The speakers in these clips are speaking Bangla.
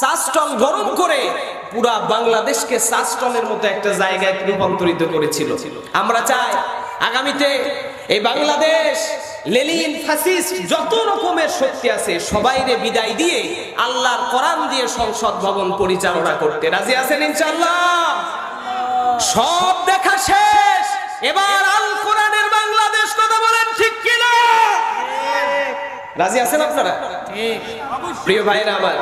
সাস্টল গরম করে পুরা বাংলাদেশকে সাস্টলের মতো একটা জায়গায় রূপান্তরিত করেছিল। আমরা চাই আগামীতে এই বাংলাদেশ লেলিন ফাসিস্ট যত রকমের শক্তি আছে সবাইরে বিদায় দিয়ে আল্লাহর কোরআন দিয়ে সংসদ ভবন পরিচালনা করতে। রাজি আছেন ইনশাআল্লাহ? সব দেখা শেষ। এবার রাজি আছেন আপনারা? প্রিয় ভাইরা আমার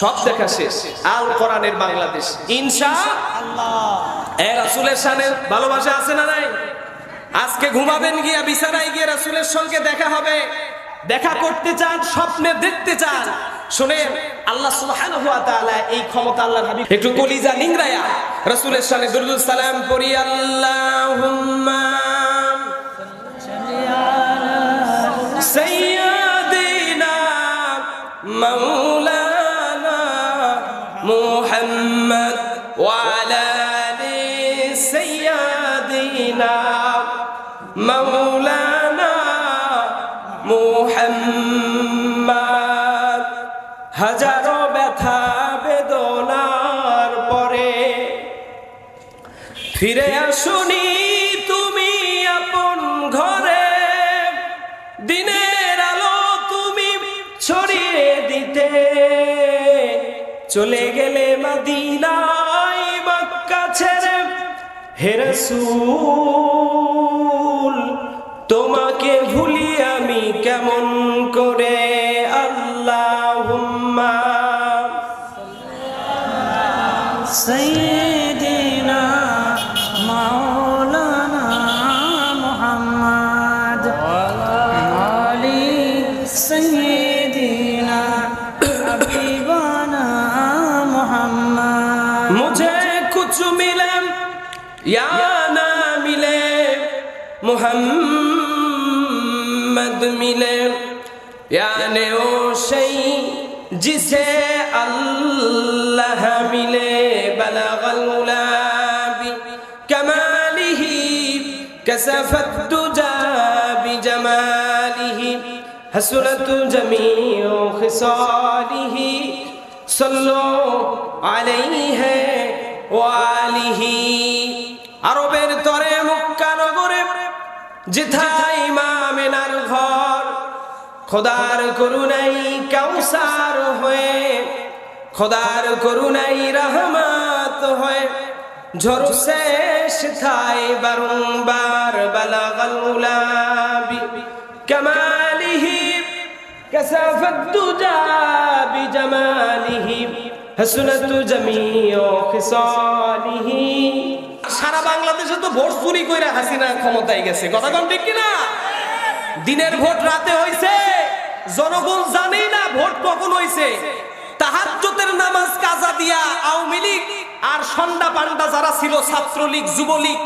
সব দেখা শেষ। আল কোরআনের বাংলাদেশ। ইনসা এ রাসুলের সানের ভালোবাসা আছে না নাই? আজকে ঘুমাবেন গিয়া বিছানায় গিয়ে রাসুলের সঙ্গে দেখা হবে। দেখা করতে চান স্বপ্নে দেখতে চান। শুনেন আল্লাহ সুবহানাহু ওয়া তাআলা এই ক্ষমতা আল্লাহর হাবিব একটু কলিজা নিংরায়া রাসূলের সামনে দরুদ সালাম পড়ি আল্লাহুম্মা সাল্লি আলা مولانا محمد وعلى آل سيدنا مولانا محمد হাজারো ব্যথা বেদনার পরে ফিরে আসুনি চলে গেলে মদিনায় মক্কা ছেড়ে হে রাসূল তোমাকে ভুলি আমি কেমন করে? আল্লাহুম্মা সাল্লাল্লাহু یا ملے محمد ملے یعنی أو شئی جسے اللہ ملے بلغ الغلا بكماله کسفت دجا بجماله حسرت جمیع خصاله. صلو علیہ وآلہ আরবের তরে মক্কা নগরে যেথায় ইমামেনার ঘর খোদার করুণাই কাউসার হয়ে খোদার করুণাই রহমত হয়ে ঝড় শেষ থায় বারংবার বালাগাল উলাবি কামালিহি كسفت الدجى بجماله حسنت جميع خصاله সারা বাংলাদেশে তো ভোট চুরি কইরা হাসিনা ক্ষমতায় গেছে। কথা কোন ঠিক কিনা? দিনের ভোট রাতে হইছে, জনগণ জানেই না ভোট কখন হইছে। তাহাজ্জুদের নামাজ কাজা দিয়া আওয়ামী লীগ আর সন্ডা পান্ডা যারা ছিল, ছাত্রলীগ, যুবলীগ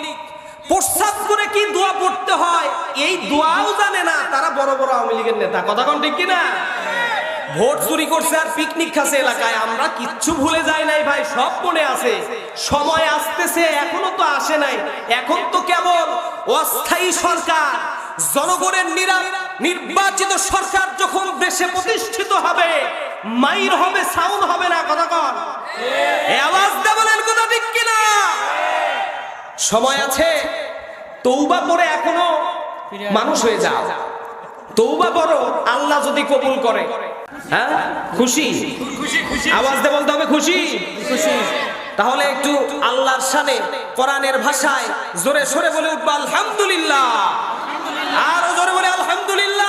প্রস্তাব করে কি দোয়া পড়তে হয়? এই দোয়াও জানে না, তারা বড় বড় আওয়ামী লীগের নেতা। কথা কোন ঠিক কিনা? ভোট চুরি করছে আর পিকনিক খাচ্ছে এলাকায়। আমরা কিচ্ছু ভুলে যাই নাই ভাই, সব মনে আছে। সময় আসতেছে, এখনও তো আসে নাই। এখন তো কেবল অস্থায়ী সরকার, জনগণের নিরা, নির্বাচিত সরকার যখন দেশে প্রতিষ্ঠিত হবে, মাইর হবে, সাউন্ড হবে না, কথা কন। আওয়াজ দে বলেন, কথা ঠিক কিনা? সময় আছে তৌবা করে এখনও মানুষ হয়ে যাও। তৌবা করো, আল্লাহ যদি কবুল করে। হ্যাঁ? খুশি? আওয়াজ দিয়ে বলতে হবে খুশি? খুশি। তাহলে একটু আল্লাহর সানে কোরআনের ভাষায় জোরে সরে বলে উঠবো আলহামদুলিল্লাহ। আরও জোরে বলে আলহামদুলিল্লাহ।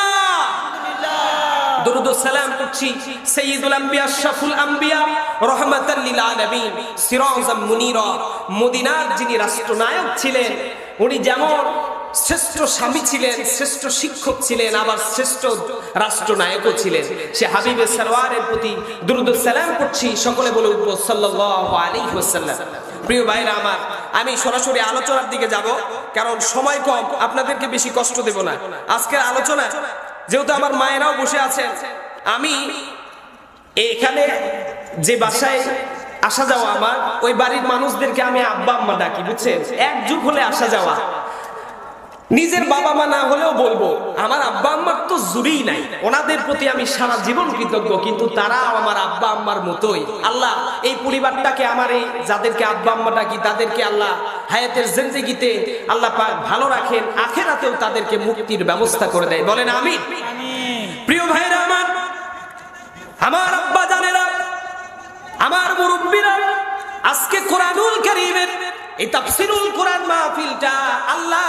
দুরুদ সালাম করছি সাইয়্যিদুল আম্বিয়া শাফুল আম্বিয়া রাহমাতাল লিল আলামিন সিরাজাম মুনিরা মদিনার যিনি রাষ্ট্রনায়ক ছিলেন উনি যেমন শ্রেষ্ঠ স্বামী ছিলেন, শ্রেষ্ঠ শিক্ষক ছিলেন, আবার শ্রেষ্ঠ রাষ্ট্রনায়কও ছিলেন। সে হাবিবে সারওয়ারের প্রতি দুরুদ সালাম করছি, সকলে বলে উঠবো, সাল্লাল্লাহু আলাইহি ওয়াসাল্লাম। প্রিয় ভাইরা আমার, আমি সরাসরি আলোচনার দিকে যাব, কারণ সময় কম, আপনাদেরকে বেশি কষ্ট দেব না। আজকের আলোচনা, যেহেতু আমার মায়েরাও বসে আছেন, আমি এখানে যে বাসায় আসা যাওয়া আমার, ওই বাড়ির মানুষদেরকে আমি আব্বা, আম্মা ডাকি, বুঝছেন? এক যুগ হলে আসা যাওয়া। নিজের বাবা মা না হলেও বলব আমার আব্বা আম্মার তো জুড়েই নাই। ওনাদের প্রতি আমি সারা জীবন কৃতজ্ঞ কিন্তু তারা আমার আব্বা আম্মার মতোই। আল্লাহ এই পরিবারটাকে আমার এই যাদেরকে আব্বা আম্মা ডাকি তাদেরকে আল্লাহ হায়াতের জিন্দেগিতে আল্লাহ পাক ভালো রাখেন আখেরাতেও তাদেরকে মুক্তির ব্যবস্থা করে দেয়। বলেন আমি প্রিয় ভাইরা আমার আমার আব্বা জানেরা আমার মুরব্বীরা আজকে কোরআনুল কারীমের এই মাহফিলটা আল্লাহ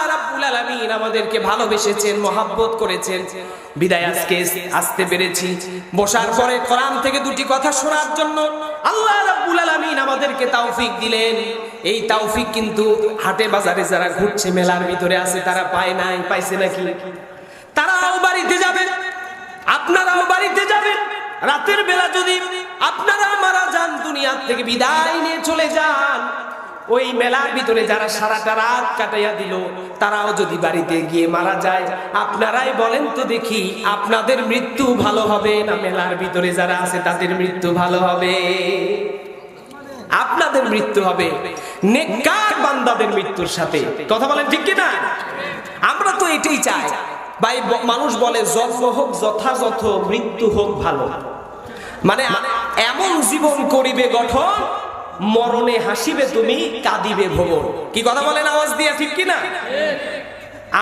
আলামিন আমাদেরকে ভালোবেসেছেন, মহাব্বত করেছেন। বিদায় আজকে আসতে পেরেছি। বসার থেকে দুটি কথা শোনার জন্য আল্লাহ আমাদেরকে তৌফিক দিলেন। এই তৌফিক কিন্তু হাটে বাজারে যারা ঘুরছে, মেলার ভিতরে আছে, তারা পায় নাই, পাইছে নাকি? তারাও বাড়িতে যাবেন আপনারাও বাড়িতে যাবেন রাতের বেলা যদি আপনারা মারা যান, দুনিয়ার থেকে বিদায় নিয়ে চলে যান। ওই মেলার ভিতরে যারা সারাটা রাত কাটাইয়া দিল, তারাও যদি বাড়িতে গিয়ে মারা যায়, আপনারাই বলেন তো দেখি আপনাদের মৃত্যু ভালো হবে না মেলার ভিতরে যারা আছে, তাদের মৃত্যু ভালো হবে? আপনাদের মৃত্যু হবে। নেককার বান্দাদের মৃত্যুর সাথে। কথা বলেন ঠিক কি না আমরা তো এটাই চাই। ভাই মানুষ বলে, জন্ম হোক যথাযথ, মৃত্যু হোক ভালো। মানে এমন জীবন করিবে গঠন মরণে হাসিবে তুমি, কাঁদিবে ভবন কি কথা বলেন আওয়াজ দিয়া, ঠিক কি না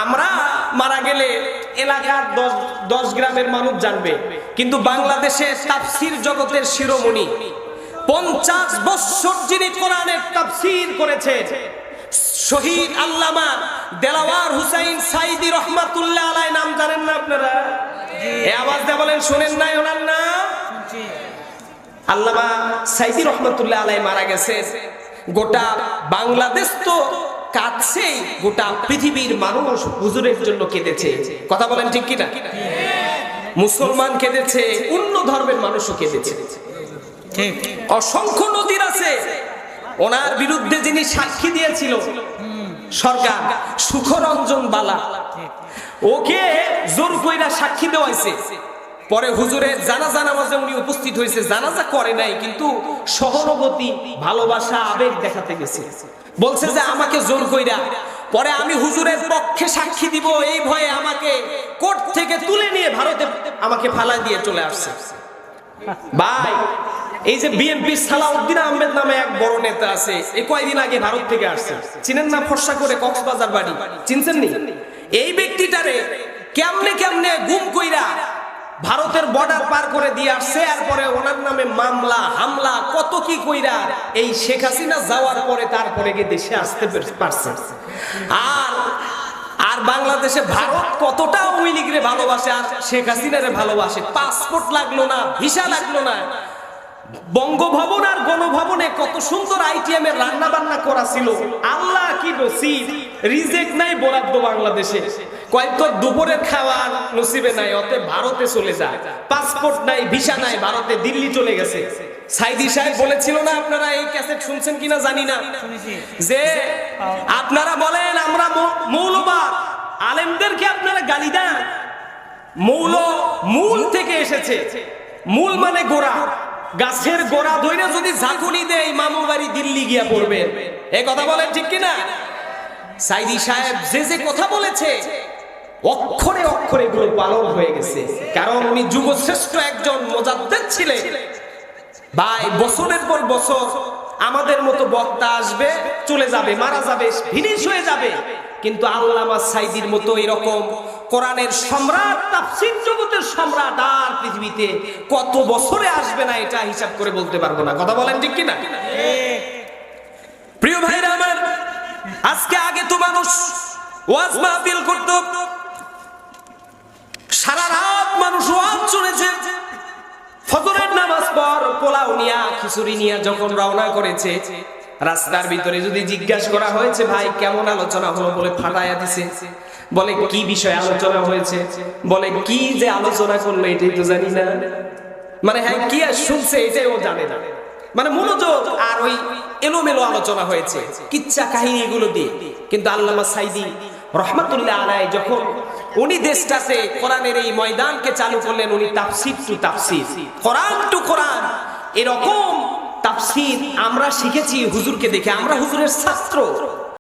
আমরা মারা গেলে এলাকার দশ দশ গ্রামের মানুষ জানবে। কিন্তু বাংলাদেশে তাফসির জগতের শিরোমণি। পঞ্চাশ বৎসর যিনি কোরআনের তাফসির করেছে শহীদ আল্লামা দেলাওয়ার হুসাইন সাইদি রহমাতুল্লাহ আলাই নাম জানেন না আপনারা? এ আওয়াজ বলেন, শোনেন নাই ওনার নাম? আল্লামা সাইদি রহমতুল্লাহ আলাই মারা গেছে। গোটা বাংলাদেশ তো কাঁদছেই গোটা পৃথিবীর মানুষ হুজুরের জন্য কেঁদেছে। কথা বলেন ঠিক কিনা? মুসলমান কেঁদেছে অন্য ধর্মের মানুষও কেঁদেছে। অসংখ্য নদীর আছে। ওনার বিরুদ্ধে যিনি সাক্ষী দিয়েছিল সরকার সুখরঞ্জন বালা। ওকে জোর কইরা সাক্ষী দেওয়াইছে। পরে হুজুরের জানাজা নামাজে উনি উপস্থিত হয়েছে। জানাজা করে নাই, কিন্তু সহানুভূতি, ভালোবাসা, আবেগ দেখাতে গেছে। বলছে যে আমাকে জোর কইরা, পরে আমি হুজুরের পক্ষে সাক্ষী দিব, এই ভয়ে আমাকে কোর্ট থেকে তুলে নিয়ে ভারতে আমাকে ফালা দিয়ে চলে আসছে। ভাই, এই যে বিএনপি সালাউদ্দিন আহমেদ নামে এক বড় নেতা আছে এই কয়দিন আগে ভারত থেকে আসছে। চিনেন না ফর্সা করে কক্সবাজার বাড়ি? চিনছেন নি? এই ব্যক্তিটারে কেমনে কেমনে গুম কইরা ভারতের বর্ডার পার করে দিয়ে আসছে আর পরে ওনার নামে মামলা, হামলা, কত কি কইরা এই শেখ হাসিনা যাওয়ার পরে তারপরে গিয়ে দেশে আসতে পারছে। আর আর বাংলাদেশে ভারত কতটা আওয়ামী লীগরে ভালোবাসে, আর শেখ হাসিনারে ভালোবাসে। পাসপোর্ট লাগল না, ভিসা লাগল না। বঙ্গভবন আর গণভবনে কত সুন্দর আইটিএম এর রান্না বান্না করা ছিল। আল্লাহ কি নসিব, রিজেক্ট নাই বরাদ্দ বাংলাদেশে। কয়েক দুপুরের খাওয়ার নসিবে নাই অতে ভারতে চলে যায় পাসপোর্ট নাই ভিসা নাই ভারতে দিল্লি চলে গেছে। সাইদি সাহেব বলেছিল না আপনারা এই ক্যাসেট শুনছেন কিনা জানি না। যে আপনারা বলেন আমরা মৌলবাদ। আলেমদেরকে আপনারা গালি দেন। মৌল মূল থেকে এসেছে। মূল মানে গোড়া। গাছের গোড়া ধরে যদি ঝাঁকুনি দেয় মামু বাড়ি দিল্লি গিয়া পড়বে। এ কথা বলেন ঠিক কিনা? সাইদি সাহেব যে যে কথা বলেছে অক্ষরে অক্ষরে এগুলো পালন হয়ে গেছে। কারণ উনি যুগশ্রেষ্ঠ একজন মোজাদ্দেদ ছিলেন। ভাই, বছরের পর বছর আমাদের মতো বক্তা আসবে, চলে যাবে, মারা যাবে ফিনিশ হয়ে যাবে। কিন্তু আল্লামা সাইদির মতো এরকম কোরআনের সম্রাট, তাফসীর জগতের সম্রাট আর পৃথিবীতে কত বছরে আসবে না এটা হিসাব করে বলতে পারব না। কথা বলেন ঠিক কিনা? প্রিয় ভাইরা আমার, আজকে আগে তো মানুষ ওয়াজ মাহফিল করত সারা রাত মানুষ ওয়াজ শুনেছে। ফজরের নামাজ পর পোলাও নিয়া, খিচুড়ি নিয়া যখন রওনা করেছে, রাস্তার ভিতরে যদি জিজ্ঞাসা করা হয়েছে, ভাই, কেমন আলোচনা হলো? বলে ফাটাইয়া দিছে। বলে, কি বিষয়ে আলোচনা হয়েছে? বলে, কি যে আলোচনা করল এটাই তো জানি না। মানে হ্যাঁ কি আর শুনছে এটাই ও জানে না। মানে মনোযোগ আর ওই এলোমেলো আলোচনা হয়েছে, কিচ্ছা কাহিনী এগুলো দিয়ে। কিন্তু আল্লামা সাইদি রহমাতুল্লাহ আলাই যখন উনি দেশটাতে কোরআনের এই ময়দানকে চালু করলেন, উনি তাফসির টু তাফসির। কোরআন টু কোরআন। এরকম তাফসির আমরা শিখেছি হুজুরকে দেখে, আমরা হুজুরের ছাত্র।